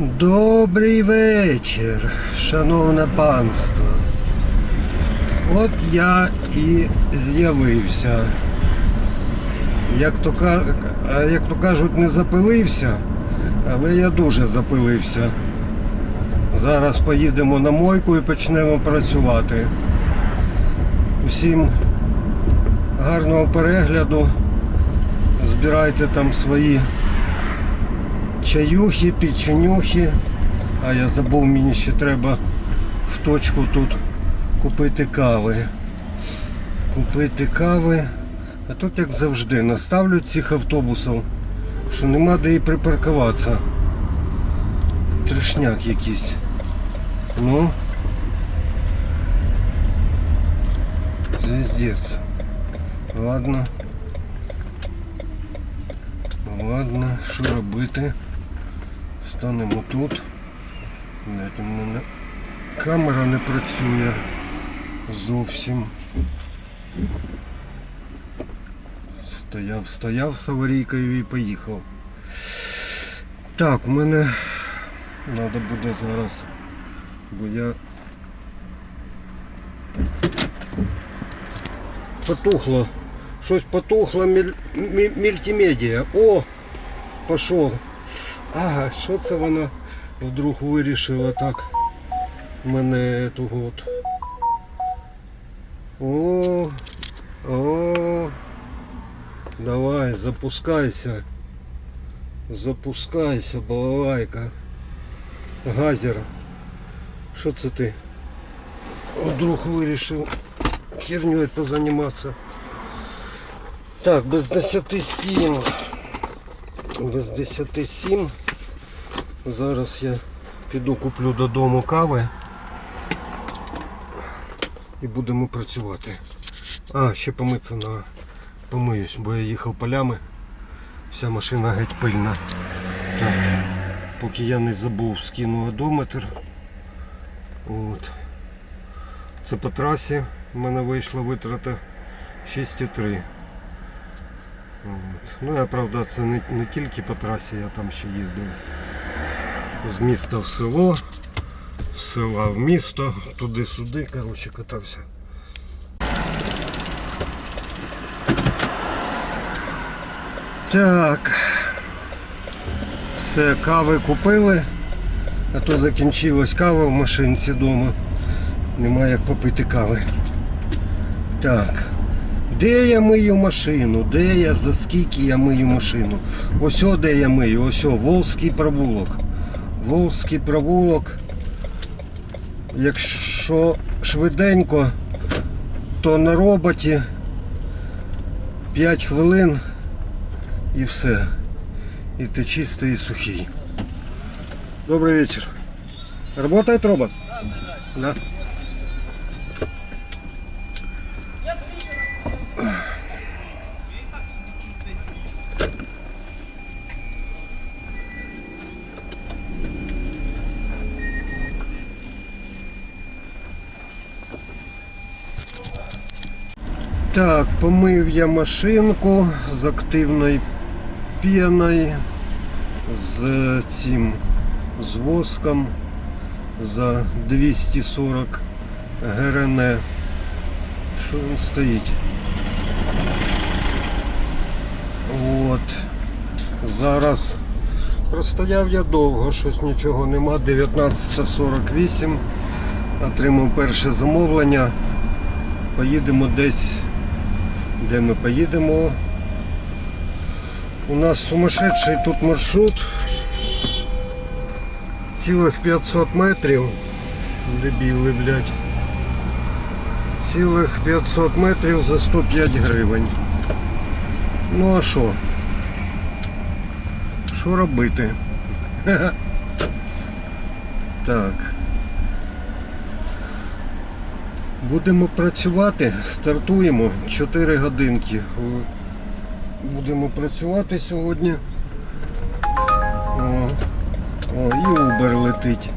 Добрий вечір, шановне панство. От я і з'явився. Як то, як то кажуть, не запилився, але я дуже запилився. Зараз поїдемо на мойку і почнемо працювати. Усім гарного перегляду. Збирайте там свої чаюхи, печенюхи. А я забув, мені ще треба в точку тут купити кави. Купити кави. А тут, як завжди, наставлю цих автобусів, що нема де і припаркуватися. Трешняк якийсь. Ну. Звіздець. Ладно. Ладно, що робити? Станемо тут. Блядь, у мене камера не працює зовсім. Стояв, стояв з аварійкою і поїхав. Так, у мене треба буде зараз, бо я потухло. Щось потухло міль... мі- О! Пішов. Ага, що це вона вдруг вирішила так мене ту от. О, о, давай, запускайся. Запускайся, балалайка. Газер. Що це ти? Вдруг вирішив херню позаніматися. Так, без 10 7. Без 10 7. Зараз я піду куплю додому кави. І будемо працювати. А, ще помитися на помиюсь, бо я їхав полями. Вся машина геть пильна. Так. Поки я не забув, скину одометр. От. Це по трасі в мене вийшла витрата 6,3. Ну я правда це не, не тільки по трасі, я там ще їздив з міста в село, з села в місто, туди-сюди, коротше, катався. Так. Все, кави купили, а то закінчилась кава в машинці вдома. Немає як попити кави. Так. Де я мию машину? Де я, за скільки я мию машину? Ось о, де я мию, ось о, Волзький провулок. Волзький провулок. Якщо швиденько, то на роботі 5 хвилин і все. І ти чистий і сухий. Добрий вечір. Работает робот? Да. Так, помив я машинку з активною піною, з цим з воском за 240 ГРН. Що він стоїть? От. Зараз простояв я довго, щось нічого нема. 19.48. Отримав перше замовлення. Поїдемо десь, де ми поїдемо. У нас сумасшедший тут маршрут. Цілих 500 метрів. Дебіли, блядь. Цілих 500 метрів за 105 гривень. Ну а що? Що робити? Так. Будемо працювати, стартуємо 4 годинки. Будемо працювати сьогодні. О, о і Uber летить.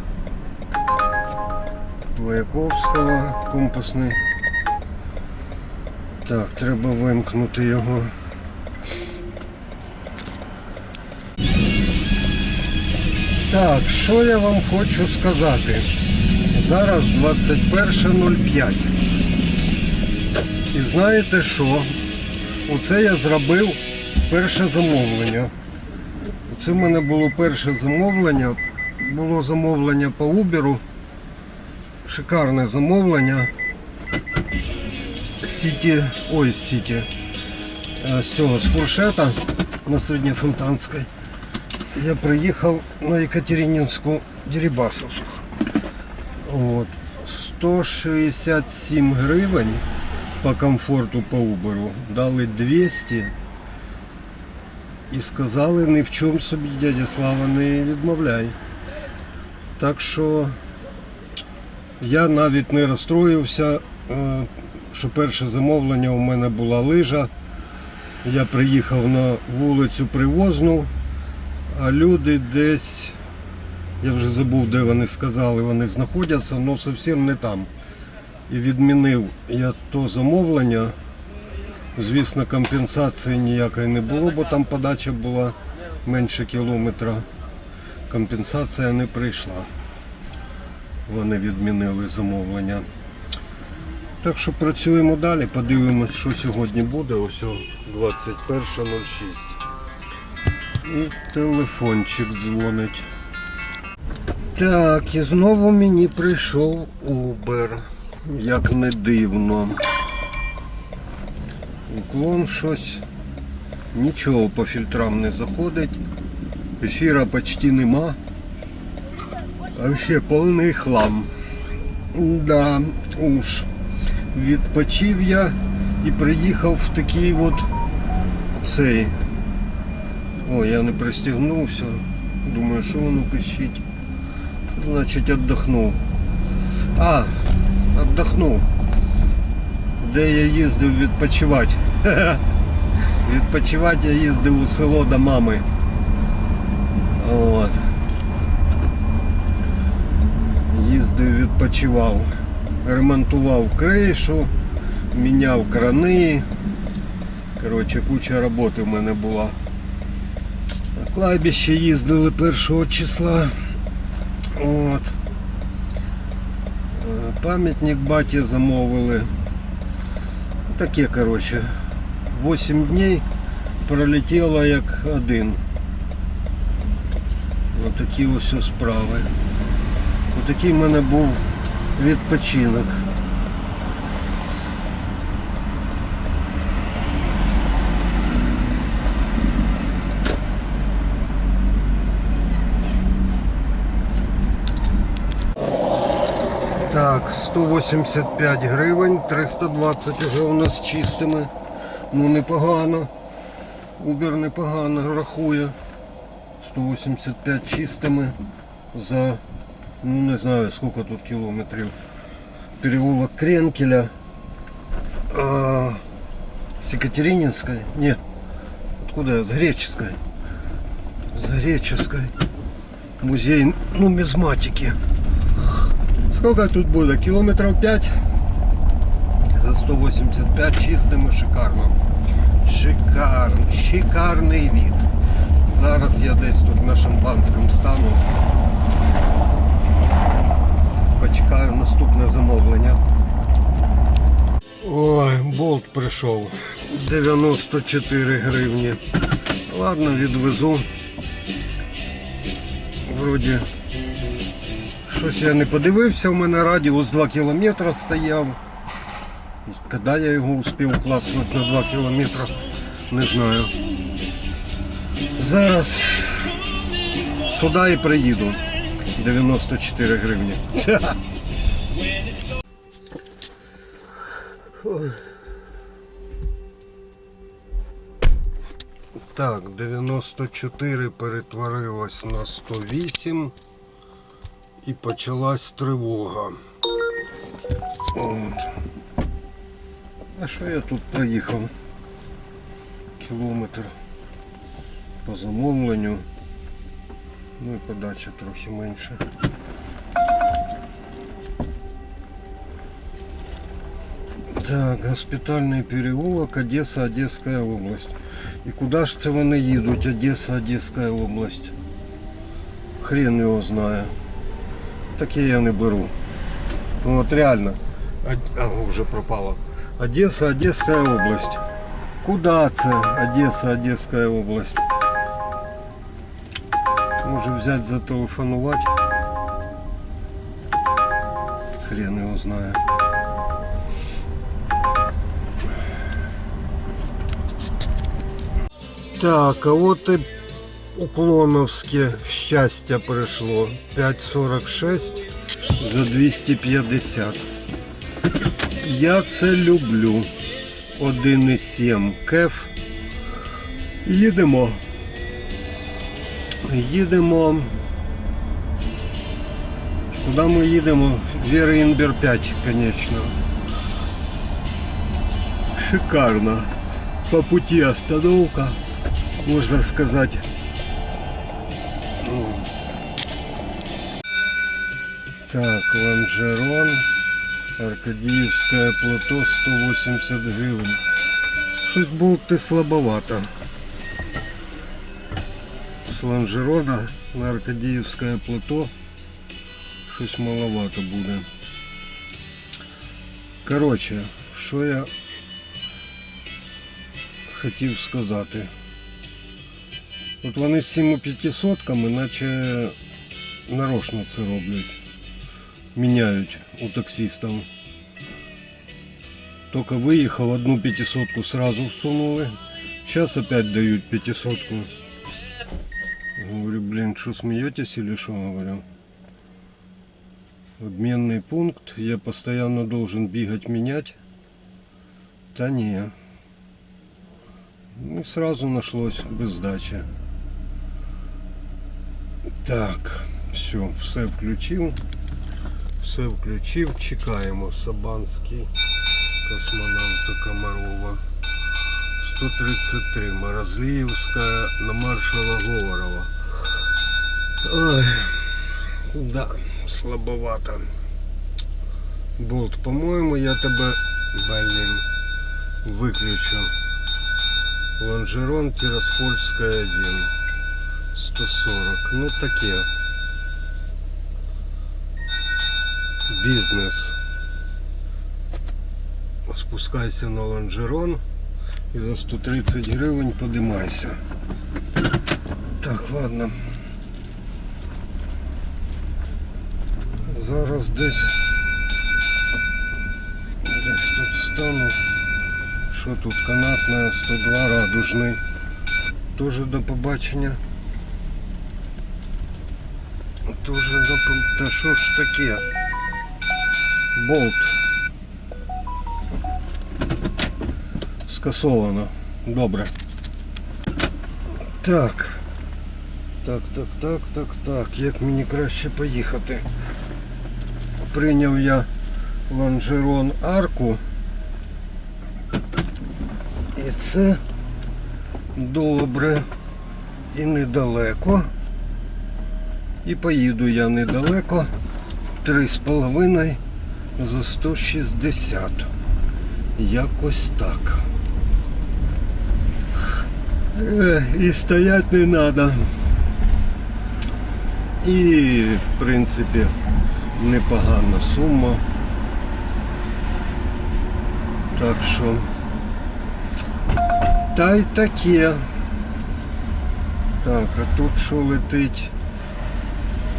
Маяковського компасний. Так, треба вимкнути його. Так, що я вам хочу сказати? Зараз 21.05. І знаєте що? Оце я зробив перше замовлення. Це в мене було перше замовлення. Було замовлення по Uber. Шикарне замовлення. Сіті, ой, Сіті. Е, З цього, з фуршета на Середньофонтанській. Я приїхав на Екатерининську Дерибасовську. От. 167 гривень по комфорту по Uber. Дали 200 і сказали ні в чому собі дядя Слава не відмовляй. Так що я навіть не розстроївся, е, що перше замовлення у мене була лижа. Я приїхав на вулицю Привозну, а люди десь, я вже забув, де вони сказали, вони знаходяться, але зовсім не там. І відмінив я то замовлення. Звісно, компенсації ніякої не було, бо там подача була менше кілометра. Компенсація не прийшла. Вони відмінили замовлення. Так що працюємо далі, подивимось, що сьогодні буде. Ось 21.06. І телефончик дзвонить. Так, і знову мені прийшов Uber. Як не дивно. Уклон щось. Нічого по фільтрам не заходить. Ефіра почти нема. А ще повний хлам. Да, уж. Відпочив я і приїхав в такий от цей. О, я не пристігнувся. Думаю, що воно пищить. Значить, віддохнув. А, віддохнув. Де я їздив відпочивати. Відпочивати я їздив у село до мами. От. Їздив, відпочивав. Ремонтував кришу, міняв крани. Коротше, куча роботи в мене була. На кладбище їздили 1 числа. От. Е, Пам'ятник баті замовили. Таке, коротше. 8 днів пролетіло як один. Отакі ось справи. Отакий в мене був відпочинок. Так, 185 гривень, 320 уже у нас чистими. Ну непогано. Убер непогано рахує. 185 чистими за, ну не знаю сколько тут кілометрів. Переулок Кренкеля. А, с Екатерининской? Нет. Откуда я? С Греческой. С Греческой. Музей нумизматики. Сколько тут буде? Кілометрів 5 за 185 чистими шикарно. Шикарно, шикарний від. Зараз я десь тут на шампанському стану. Почекаю наступне замовлення. Ой, болт прийшов. 94 гривні. Ладно, відвезу. Вроді Щось я не подивився, у мене радіус 2 кілометри стояв. Коли я його успів класнути на 2 кілометри, не знаю. Зараз сюди і приїду. 94 гривні. Так, 94 перетворилось на 108 і почалась тривога. От. А що я тут проїхав? Кілометр по замовленню. Ну і подача трохи менше. Так, госпітальний переулок, Одеса, Одеська область. І куди ж це вони їдуть? Одеса, Одеська область. Хрен його знає. Таке я не беру. Ну от реально. А, вже пропало. Одеса, Одеська область. Куда це? Одеса, Одеська область. Може взяти зателефонувати. Хрен його знає. Так, а от і Уклоновське щастя прийшло. 5,46 за 250. Я це люблю. 1,7 кеф. Їдемо. Їдемо. Куди ми їдемо? Віра Інбер 5, звісно. Шикарно. По пути остановка, можно сказать. Так, лонжерон. Аркадіївське плато 180 гривень. Щось болти слабовато. З лонжерона на Аркадіївське плато щось маловато буде. Коротше, що я хотів сказати. От вони з цими п'ятисотками, наче нарочно це роблять. Міняють у таксистів. Тільки виїхав, одну п'ятисотку сразу всунули. Сейчас опять дают пятисотку. Говорю, блин, что смеетесь или что, говорю. Обменный пункт, я постоянно должен бегать менять. Та не. Ну, сразу нашлось без сдачи. Так, все, все включив. Все включив, чекаємо. Сабанський космонавта Комарова. 133, Морозліївська на маршала Говорова. Ой, да, слабовато. Болт, по-моєму, я тебе, блин, выключу. Лонжерон Тираспольская 1. 140. Ну таке. Бізнес. Спускайся на лонжерон і за 130 гривень подимайся. Так, ладно. Зараз десь десь тут стану. Що тут канатна 102 радужний. Тоже до побачення. Тоже до Та що ж таке? Болт. Скасовано. Добре. Так. Так, так, так, так, так. Як мені краще поїхати? Прийняв я лонжерон арку. І це добре і недалеко. І поїду я недалеко. Три з половиною за 160. Якось так. Е, І стоять не треба. І в принципі непогана сума. Так що та й таке. Так, а тут що летить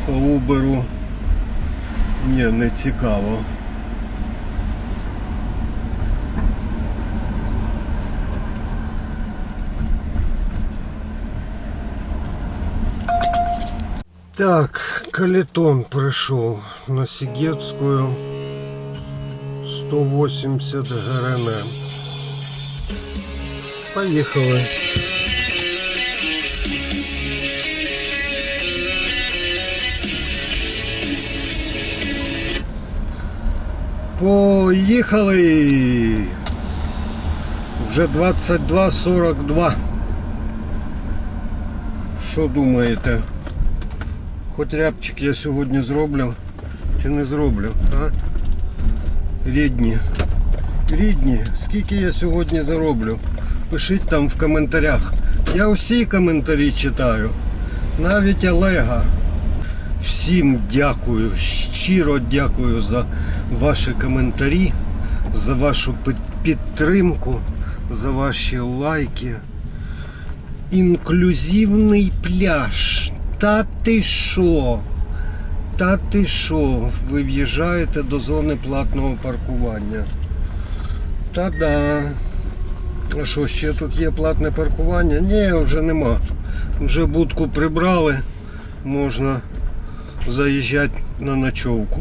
по Уберу? Ні, не цікаво. Так, калетон прийшов на Сігетську 180 ГРН. Поїхали. Поїхали! Вже 22.42. Що думаєте? Хоч рябчик я сьогодні зроблю чи не зроблю, а? Рідні. Рідні, скільки я сьогодні зароблю? Пишіть там в коментарях. Я усі коментарі читаю. Навіть Олега. Всім дякую, щиро дякую за ваші коментарі, за вашу підтримку, за ваші лайки. Інклюзивний пляж. Та ти що? Та ти що? Ви в'їжджаєте до зони платного паркування. Та-да. А що, ще тут є платне паркування? Ні, вже нема. Вже будку прибрали. Можна заїжджати на ночовку.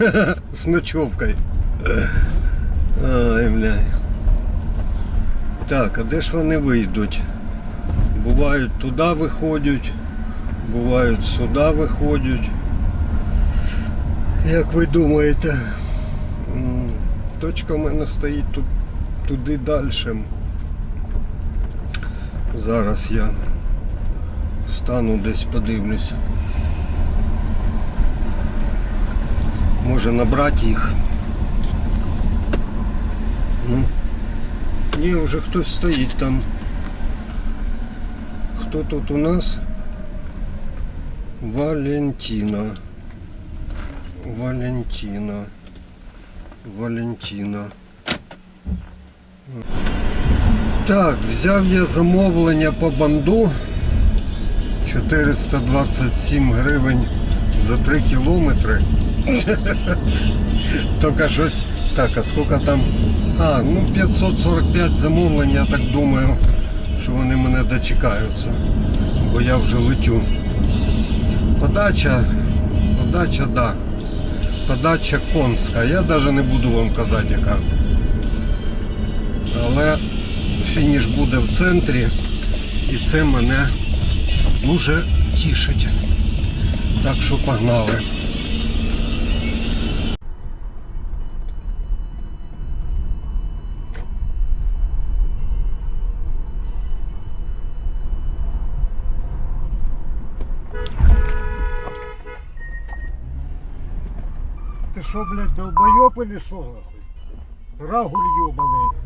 З ночовкою. Ай, бля. Так, а де ж вони вийдуть? Бувають туди виходять, бувають сюди виходять. Як ви думаєте? Точка в мене стоїть тут, туди далі. Зараз я стану десь подивлюсь. Може набрати їх. Ну. Ні, вже хтось стоїть там. Хто тут у нас? Валентина. Валентина. Валентина. Так, взяв я замовлення по банду. 427 гривень за 3 кілометри. Тільки щось. Так, а скільки там? А, ну 545 замовлень, я так думаю, що вони мене дочекаються. Бо я вже летю. Подача, подача, да. Подача конська. Я навіть не буду вам казати, яка. Але фініш буде в центрі і це мене дуже тішить. Так що погнали. шо, блядь, долбоёб или шо, нахуй? Рагуль ёбаный.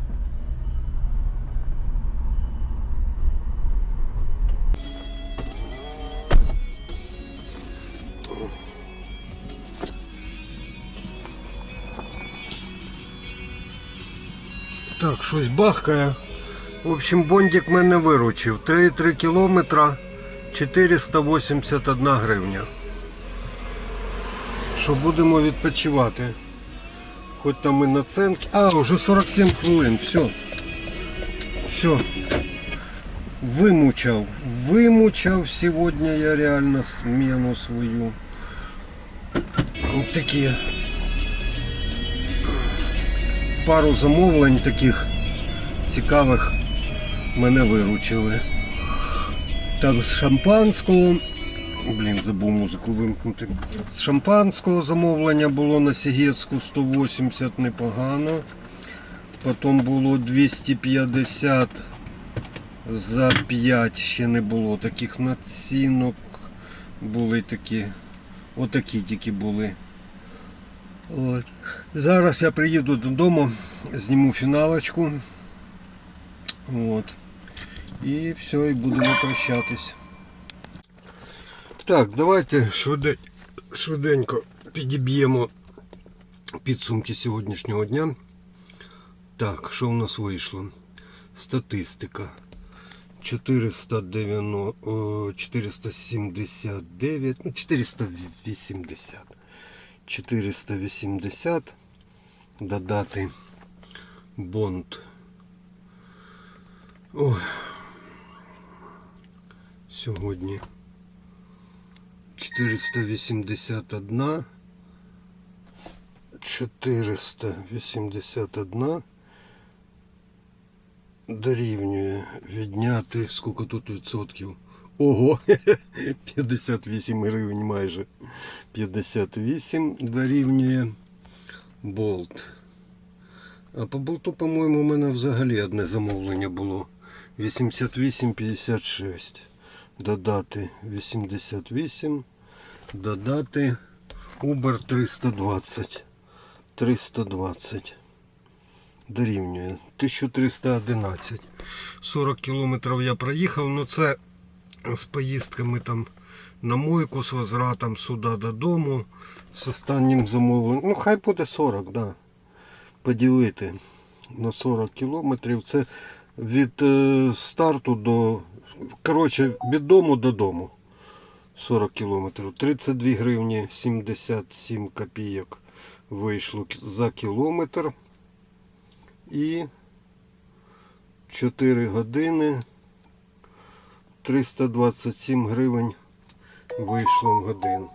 Так, щось бахкає. В общем, бондик мене виручив. 3,3 кілометра 481 гривня. Що будемо відпочивати. Хоч там і на центр. А, вже 47 хвилин. Все. Все. Вимучав. Вимучав сьогодні я реально смену свою. Ось такі. Пару замовлень таких цікавих мене виручили. Так, з шампанського. Блін, забув музику вимкнути. З шампанського замовлення було на Сігецьку 180 непогано. Потім було 250 за 5 ще не було таких націнок. Були такі. Отакі тільки були. От. Зараз я приїду додому, зніму фіналочку. От. І все, і будемо прощатись. Так, давайте швидень, швиденько підіб'ємо підсумки сьогоднішнього дня. Так, що у нас вийшло? Статистика. 490, 479, ну 480. 480 додати бонд. Ой. Сьогодні 481 481 дорівнює відняти скільки тут відсотків. Ого, 58 гривень майже. 58 дорівнює болт. А по болту, по-моєму, у мене взагалі одне замовлення було. 88,56. Додати 88. Додати Uber 320. 320. Дорівнює 1311. 40 кілометрів я проїхав, ну це з поїздками там на мойку з возвратом сюди додому. З останнім замовленням. Ну, хай буде 40, да. Поділити на 40 кілометрів. Це від е, старту до. Коротше, від дому до дому. 40 кілометрів. 32 гривні 77 копійок вийшло за кілометр. І 4 години 327 гривень вийшло в годин.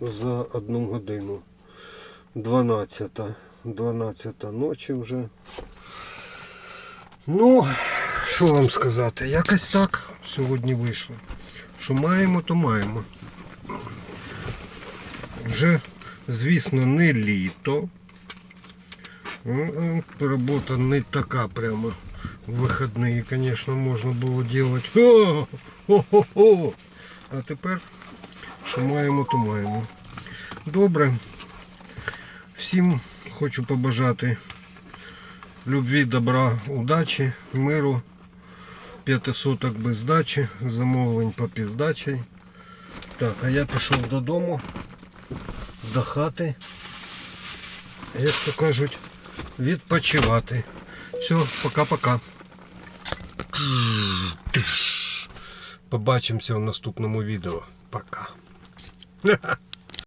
За одну годину. 12. 12 ночі вже. Ну, що вам сказати? Якось так сьогодні вийшло. Що маємо, то маємо. Вже, звісно, не літо. Робота не така прямо. В вихідні, звісно, можна було хо-хо-хо. А тепер, що маємо, то маємо. Добре. Всім хочу побажати любві, добра, удачі, миру, п'ятисоток без здачі, замовлень по піздачі. Так, а я пішов додому, до хати, як то кажуть, відпочивати. Все, пока-пока. Побачимося в наступному відео. Пока.